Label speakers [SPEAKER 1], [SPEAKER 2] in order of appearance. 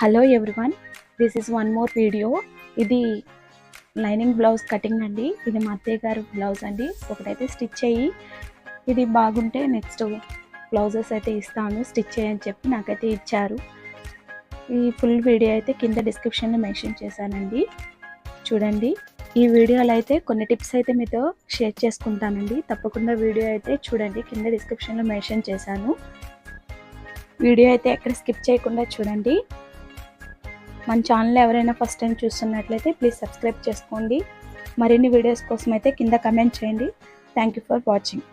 [SPEAKER 1] Hello everyone this is one more video ఇది lining blouse cutting అండి. ఇది మా అత్తయ్య గారు బ్లౌజ్ అండి. ఒకటైతే స్టిచ్ అయ్యి ఇది బాగుంటే నెక్స్ట్ బ్లౌజెస్ అయితే ఇస్తాను. స్టిచ్ చేయని చెప్పి నాకైతే ఇచ్చారు. ఈ ఫుల్ వీడియో అయితే కింద డిస్క్రిప్షన్లో మెన్షన్ చేశానండి. చూడండి. ఈ వీడియోలో అయితే కొన్ని టిప్స్ అయితే మీతో షేర్ చేసుకుంటానండి. తప్పకుండా వీడియో అయితే చూడండి. కింద డిస్క్రిప్షన్లో మెన్షన్ చేశాను. వీడియో అయితే ఎక్కడ స్కిప్ చేయకుండా చూడండి. మన ఛానల్ ఎవరైనా ఫస్ట్ టైం చూస్తున్నట్లయితే ప్లీజ్ సబ్స్క్రైబ్ చేసుకోండి. మరిన్ని వీడియోస్ కోసం అయితే కింద కమెంట్ చేయండి. Thank you for watching